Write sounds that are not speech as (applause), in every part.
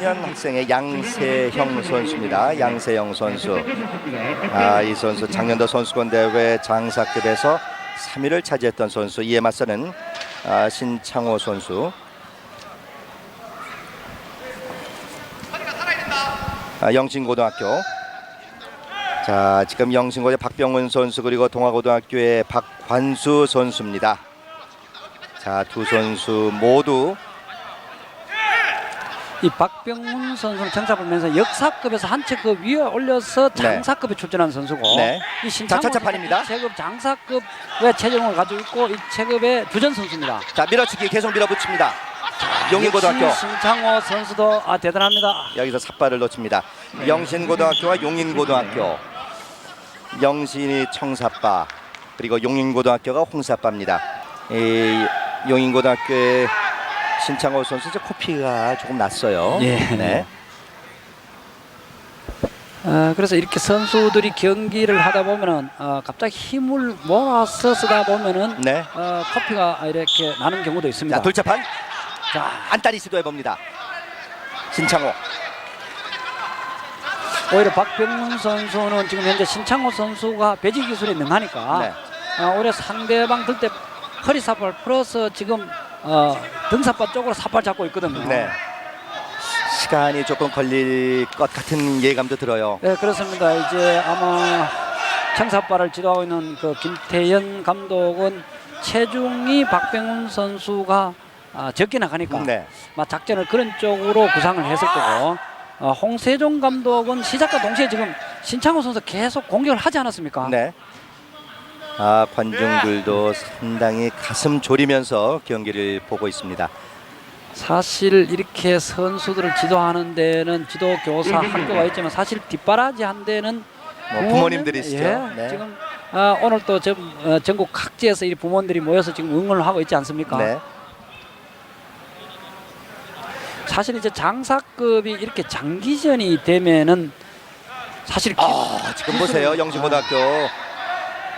년 학생의 양세형 선수입니다. 양세형 선수. 아, 이 선수 작년도 선수권 대회 장사급에서 3위를 차지했던 선수. 이에 맞서는 아, 신창호 선수. 아, 영신고등학교. 자, 지금 영신고의 박병훈 선수 그리고 동아고등학교의 박관수 선수입니다. 자, 두 선수 모두 이 박병훈 선수는 정사 보면서 역사급에서 한 체급 위에 올려서 네. 장사급에 출전한 선수고 네. 이 신창호 자, 차차판입니다. 선수는 이 체급 장사급의 체중을 가지고 있고 이 체급의 주전 선수입니다. 자, 밀어치기 계속 밀어붙입니다. 용인고등학교. 역시 신창호 선수도 아, 대단합니다. 여기서 삿발을 놓칩니다. 영신고등학교와 용인고등학교. 영신이 청사빠 그리고 용인고등학교가 홍사빠입니다. 이 용인고등학교의 신창호 선수 이제 코피가 조금 났어요. 예. 네. 어, 그래서 이렇게 선수들이 경기를 하다 보면은 어, 갑자기 힘을 모아서 쓰다 보면은 네. 어, 커피가 이렇게 나는 경우도 있습니다. 자, 돌차판 자, 안따리 시도해 봅니다. 신창호. 오히려 박병훈 선수는 지금 현재 신창호 선수가 배지 기술에 능하니까 네. 어, 오히려 상대방 들 때 허리 사발 플러스 지금 어, 등사발 쪽으로 사발 잡고 있거든요. 네. 시간이 조금 걸릴 것 같은 예감도 들어요. 네, 그렇습니다. 이제 아마 청사발을 지도하고 있는 그 김태현 감독은 체중이 박병훈 선수가 아, 적게 나가니까 네. 막 작전을 그런 쪽으로 구상을 했을 거고 어, 홍세종 감독은 시작과 동시에 지금 신창호 선수 계속 공격을 하지 않았습니까? 네. 아 관중들도 상당히 가슴 졸이면서 경기를 보고 있습니다. 사실 이렇게 선수들을 지도하는 데는 지도 교사 학교가 있지만 사실 뒷바라지 한 데는 뭐 부모님들이시죠. 예, 네. 지금 아, 오늘 또 전, 어, 전국 각지에서 이 부모님들이 모여서 지금 응원을 하고 있지 않습니까? 네. 사실 이제 장사급이 이렇게 장기전이 되면은 사실 기- 아 지금 보세요 영신고등학교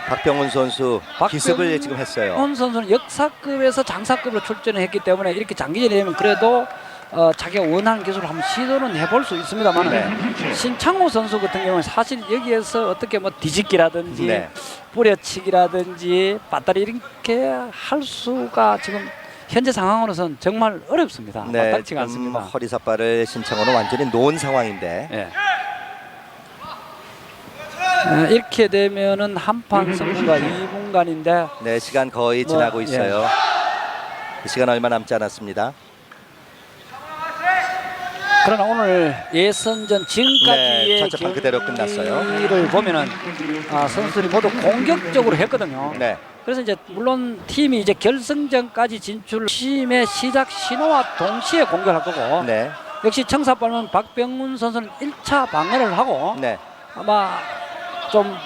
박병훈 선수 기습을 지금 했어요. 박병훈 선수는 역사급에서 장사급으로 출전을 했기 때문에 이렇게 장기전이 되면 그래도 어, 자기가 원하는 기술을 한번 시도는 해볼 수 있습니다만 네. 신창호 선수 같은 경우는 사실 여기에서 어떻게 뭐 뒤집기라든지 네. 뿌려치기라든지 빠따리 이렇게 할 수가 지금 현재 상황으로선 정말 어렵습니다. 네, 빠따리치가 않습니다. 허리 삿발을 신청으로 완전히 놓은 상황인데 예. 어, 이렇게 되면은 한판 승부가 2분간인데 네 시간 거의 뭐, 지나고 예. 있어요. 시간 얼마 남지 않았습니다. 그러나 오늘 예선전 지금까지의 네, 첫째 그대로 끝났어요. 경기를 보면은 아, 선수들이 모두 공격적으로 했거든요. 네. 그래서 이제 물론 팀이 이제 결승전까지 진출 팀의 시작 신호와 동시에 공격할 거고 네. 역시 청사발은 박병훈 선수는 1차 방어를 하고 네. 아마 좀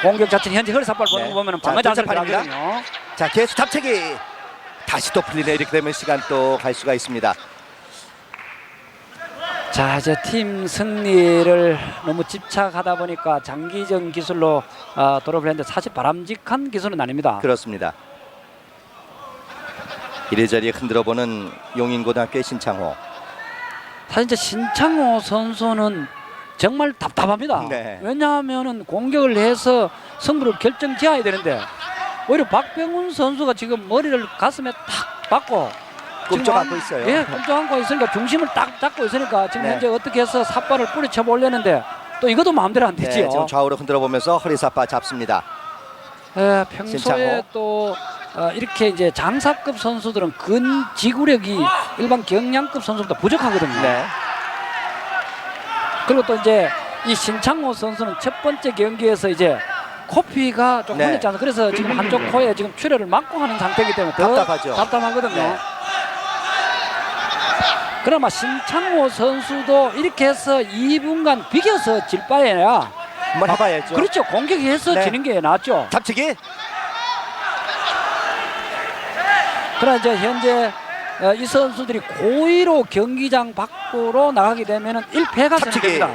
공격 자체는 현재 허리사발 보는 네. 거 보면 자, 방어 자세를 하거든요. 자 계속 잡채기 다시 또 풀리네 이렇게 되면 시간 또 갈 수가 있습니다. 자 이제 팀 승리를 너무 집착하다 보니까 장기전 기술로 어, 돌입을 했는데 사실 바람직한 기술은 아닙니다. 그렇습니다. 이리저리 흔들어보는 용인고등학교의 신창호. 사실 이제 신창호 선수는 정말 답답합니다. 네. 왜냐하면은 공격을 해서 승부를 결정지어야 되는데 오히려 박병훈 선수가 지금 머리를 가슴에 탁 박고 꼼짝 한- 않고 있어요. 예, 꼼짝 않고 있으니까 중심을 딱 잡고 있으니까 지금 네. 현재 어떻게 해서 삿발을 뿌리쳐 보려는데 또 이것도 마음대로 안 네, 되지요. 지금 좌우로 흔들어 보면서 허리 삿바 잡습니다. 예, 평소에. 또 어, 이렇게 이제 장사급 선수들은 근 지구력이 일반 경량급 선수보다 부족하거든요. 네. 그리고 또 이제 이 신창호 선수는 첫 번째 경기에서 이제 코피가 좀 네. 흘렸지 않아요. 그래서 지금 한쪽 코에 지금 출혈을 막고 하는 상태이기 때문에 더 답답하죠. 답답하거든요. 네. 그나마 신창호 선수도 이렇게 해서 2분간 비겨서 질 바에야 한번 해봐야죠. 그렇죠. 공격해서 네. 지는 게 낫죠. 잡치기. 그러나 이제 현재 어, 이 선수들이 고의로 경기장 밖으로 나가게 되면은 1패가 잡치기. 됩니다.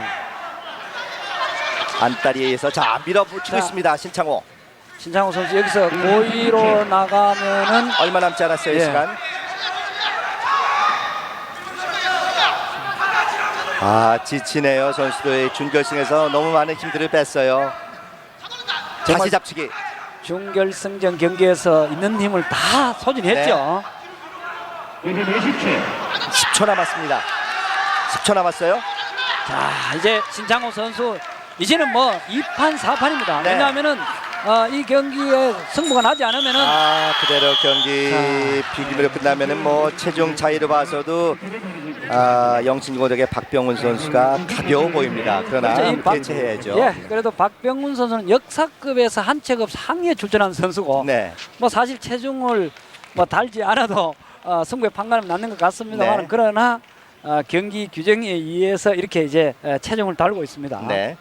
안다리에 의해서 자 밀어붙이고 자. 있습니다. 신창호. 신창호 선수 여기서 고의로 나가면은 얼마 남지 않았어요 이 예. 시간. 아 지치네요 선수들이 준결승에서 너무 많은 힘들을 뺐어요. 정말- 다시 잡치기. 준결승전 경기에서 있는 힘을 다 소진했죠. 네. 10초 남았습니다. 10초 남았어요. 자 이제 신창호 선수 이제는 뭐 2판 4판입니다. 네. 왜냐하면은 어, 이 경기에 승부가 나지 않으면은 아 그대로 경기 비기로 끝나면은 뭐 체중 차이로 봐서도 아, 영신고덕의 박병훈 선수가 가벼워 보입니다. 그러나 이제 이 박- 대체해야죠. 예, 그래도 박병훈 선수는 역사급에서 한 체급 상위에 출전한 선수고 네. 뭐 사실 체중을 뭐 달지 않아도 어, 승부에 판가름 났는 것 같습니다만 네. 그러나 어, 경기 규정에 의해서 이렇게 이제 에, 체중을 달고 있습니다. 네.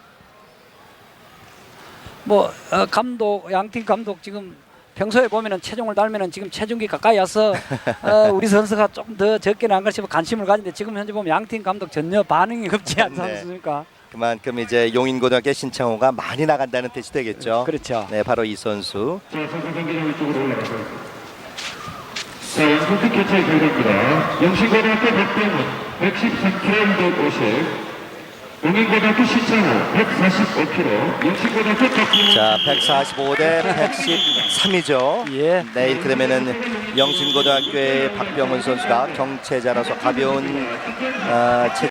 뭐 어, 감독 양팀 감독 지금 평소에 보면은 체중을 달면은 지금 체중기 가까이 와서 어, (laughs) 우리 선수가 조금 더 적게 나간 싶어 관심을 가지는데 지금 현재 보면 양팀 감독 전혀 반응이 없지 않지 네. 않습니까? 그만큼 이제 용인고등학교 신창호가 많이 나간다는 뜻이 되겠죠. 그렇죠. 네, 바로 이 선수. 자, 양선수 교체 결과입니다. 영신고등학교 박병훈 113kg 250, 용인고등학교 신창호 145kg, 영신고등학교 박병훈 자, 145 대 113이죠. (laughs) 예. 네, 이렇게 되면은 영신고등학교의 박병훈 선수가 경체자라서 가벼운 어, 체